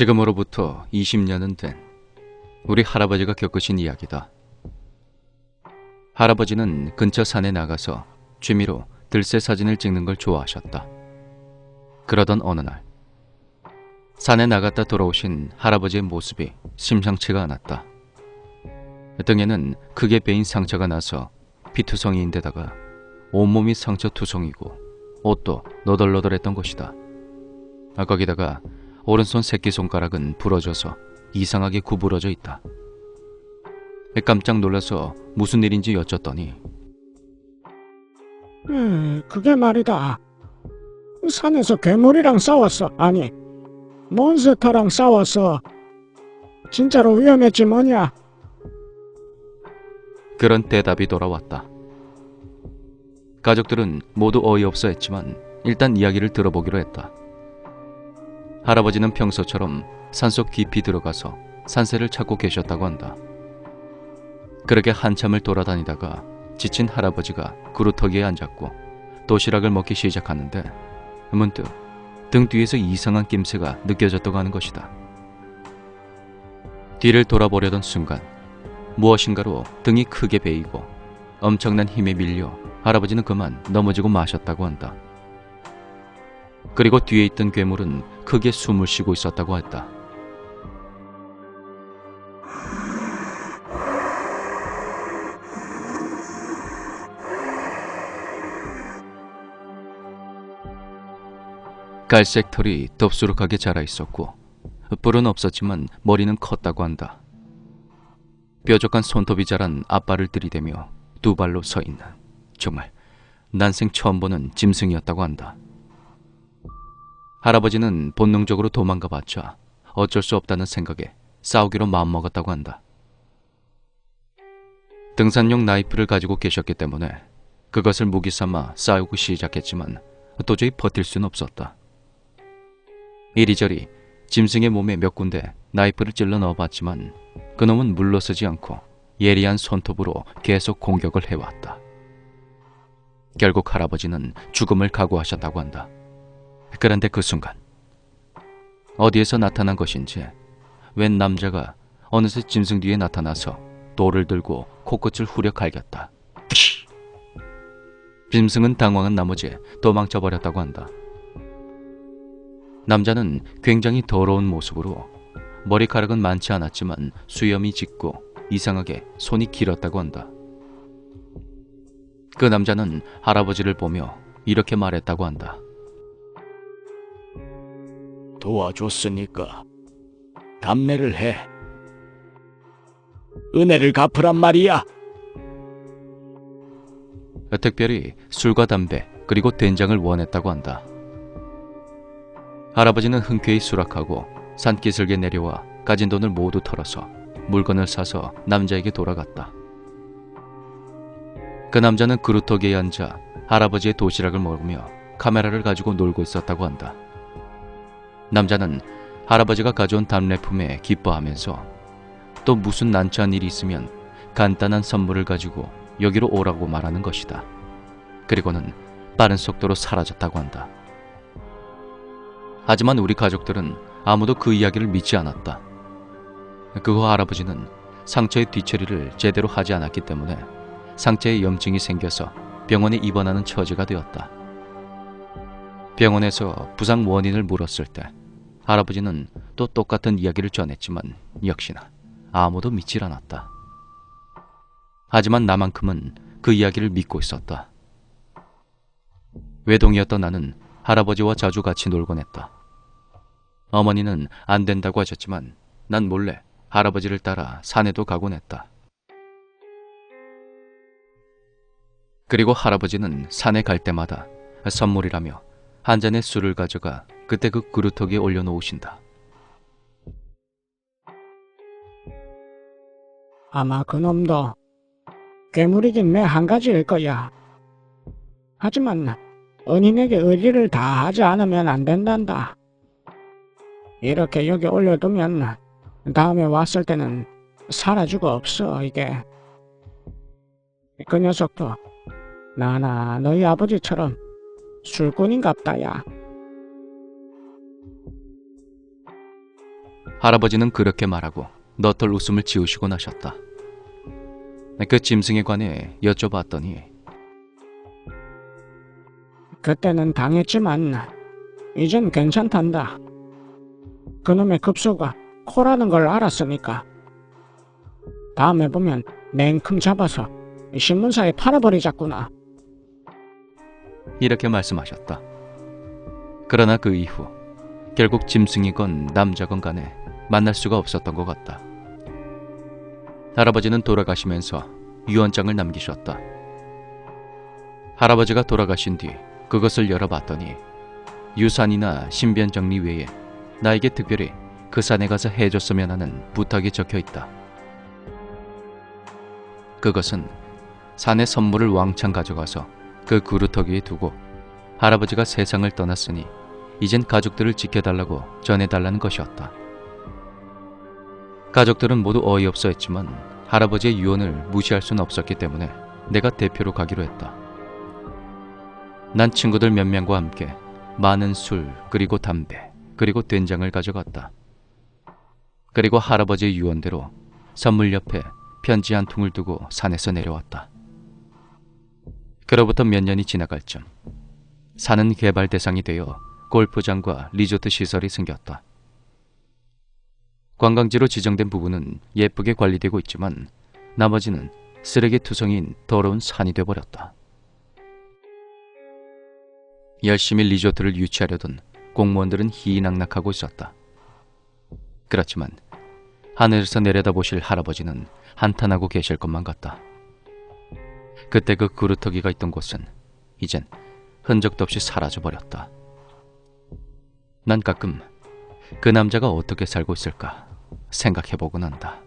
지금으로부터 20년은 된 우리 할아버지가 겪으신 이야기다. 할아버지는 근처 산에 나가서 취미로 들새 사진을 찍는 걸 좋아하셨다. 그러던 어느 날 산에 나갔다 돌아오신 할아버지의 모습이 심상치가 않았다. 등에는 크게 베인 상처가 나서 피투성이인데다가 온몸이 상처 투성이고 옷도 너덜너덜했던 것이다. 아, 거기다가 오른손 새끼손가락은 부러져서 이상하게 구부러져 있다. 깜짝 놀라서 무슨 일인지 여쭸더니 음, 그게 말이다. 산에서 괴물이랑 싸웠어. 아니, 몬스터랑 싸웠어. 진짜로 위험했지 뭐냐? 그런 대답이 돌아왔다. 가족들은 모두 어이없어 했지만 일단 이야기를 들어보기로 했다. 할아버지는 평소처럼 산속 깊이 들어가서 산새를 찾고 계셨다고 한다. 그렇게 한참을 돌아다니다가 지친 할아버지가 그루터기에 앉았고 도시락을 먹기 시작하는데 문득 등 뒤에서 이상한 낌새가 느껴졌다고 하는 것이다. 뒤를 돌아보려던 순간 무엇인가로 등이 크게 베이고 엄청난 힘에 밀려 할아버지는 그만 넘어지고 마셨다고 한다. 그리고 뒤에 있던 괴물은 크게 숨을 쉬고 있었다고 했다. 갈색 털이 덥수룩하게 자라 있었고 뿔은 없었지만 머리는 컸다고 한다. 뾰족한 손톱이 자란 앞발을 들이대며 두 발로 서 있는 정말 난생 처음 보는 짐승이었다고 한다. 할아버지는 본능적으로 도망가 봤자 어쩔 수 없다는 생각에 싸우기로 마음먹었다고 한다. 등산용 나이프를 가지고 계셨기 때문에 그것을 무기 삼아 싸우고 시작했지만 도저히 버틸 수는 없었다. 이리저리 짐승의 몸에 몇 군데 나이프를 찔러 넣어봤지만 그놈은 물러서지 않고 예리한 손톱으로 계속 공격을 해왔다. 결국 할아버지는 죽음을 각오하셨다고 한다. 그런데 그 순간 어디에서 나타난 것인지 웬 남자가 어느새 짐승 뒤에 나타나서 돌을 들고 코끝을 후려 갈겼다. 짐승은 당황한 나머지 도망쳐 버렸다고 한다. 남자는 굉장히 더러운 모습으로 머리카락은 많지 않았지만 수염이 짙고 이상하게 손이 길었다고 한다. 그 남자는 할아버지를 보며 이렇게 말했다고 한다. 도와줬으니까 답례를 해. 은혜를 갚으란 말이야. 특별히 술과 담배 그리고 된장을 원했다고 한다. 할아버지는 흔쾌히 수락하고 산기슭에 내려와 가진 돈을 모두 털어서 물건을 사서 남자에게 돌아갔다. 그 남자는 그루터기에 앉아 할아버지의 도시락을 먹으며 카메라를 가지고 놀고 있었다고 한다. 남자는 할아버지가 가져온 답례품에 기뻐하면서 또 무슨 난처한 일이 있으면 간단한 선물을 가지고 여기로 오라고 말하는 것이다. 그리고는 빠른 속도로 사라졌다고 한다. 하지만 우리 가족들은 아무도 그 이야기를 믿지 않았다. 그 후 할아버지는 상처의 뒤처리를 제대로 하지 않았기 때문에 상처에 염증이 생겨서 병원에 입원하는 처지가 되었다. 병원에서 부상 원인을 물었을 때 할아버지는 또 똑같은 이야기를 전했지만 역시나 아무도 믿질 않았다. 하지만 나만큼은 그 이야기를 믿고 있었다. 외동이었던 나는 할아버지와 자주 같이 놀곤 했다. 어머니는 안 된다고 하셨지만 난 몰래 할아버지를 따라 산에도 가곤 했다. 그리고 할아버지는 산에 갈 때마다 선물이라며 한 잔의 술을 가져가 그때 그 그루터기에 올려놓으신다. 아마 그놈도 괴물이긴 매한 가지일 거야. 하지만 은인에게 의지를 다 하지 않으면 안 된단다. 이렇게 여기 올려두면 다음에 왔을 때는 사라지고 없어 이게. 그 녀석도 나나 너희 아버지처럼 술꾼인갑다야. 할아버지는 그렇게 말하고 너털 웃음을 지우시고 나셨다. 그 짐승에 관해 여쭤봤더니 그때는 당했지만 이젠 괜찮단다. 그놈의 급소가 코라는 걸 알았으니까 다음에 보면 냉큼 잡아서 신문사에 팔아버리자꾸나. 이렇게 말씀하셨다. 그러나 그 이후 결국 짐승이건 남자건 간에 만날 수가 없었던 것 같다. 할아버지는 돌아가시면서 유언장을 남기셨다. 할아버지가 돌아가신 뒤 그것을 열어봤더니 유산이나 신변 정리 외에 나에게 특별히 그 산에 가서 해줬으면 하는 부탁이 적혀 있다. 그것은 산의 선물을 왕창 가져가서 그 그루터기에 두고 할아버지가 세상을 떠났으니 이젠 가족들을 지켜달라고 전해달라는 것이었다. 가족들은 모두 어이없어 했지만 할아버지의 유언을 무시할 수는 없었기 때문에 내가 대표로 가기로 했다. 난 친구들 몇 명과 함께 많은 술, 그리고 담배, 그리고 된장을 가져갔다. 그리고 할아버지의 유언대로 선물 옆에 편지 한 통을 두고 산에서 내려왔다. 그로부터 몇 년이 지나갈 쯤 산은 개발 대상이 되어 골프장과 리조트 시설이 생겼다. 관광지로 지정된 부분은 예쁘게 관리되고 있지만 나머지는 쓰레기 투성인 더러운 산이 돼버렸다. 열심히 리조트를 유치하려던 공무원들은 희낙낙하고 있었다. 그렇지만 하늘에서 내려다보실 할아버지는 한탄하고 계실 것만 같다. 그때 그 그루터기가 있던 곳은 이젠 흔적도 없이 사라져 버렸다. 난 가끔 그 남자가 어떻게 살고 있을까 생각해보곤 한다.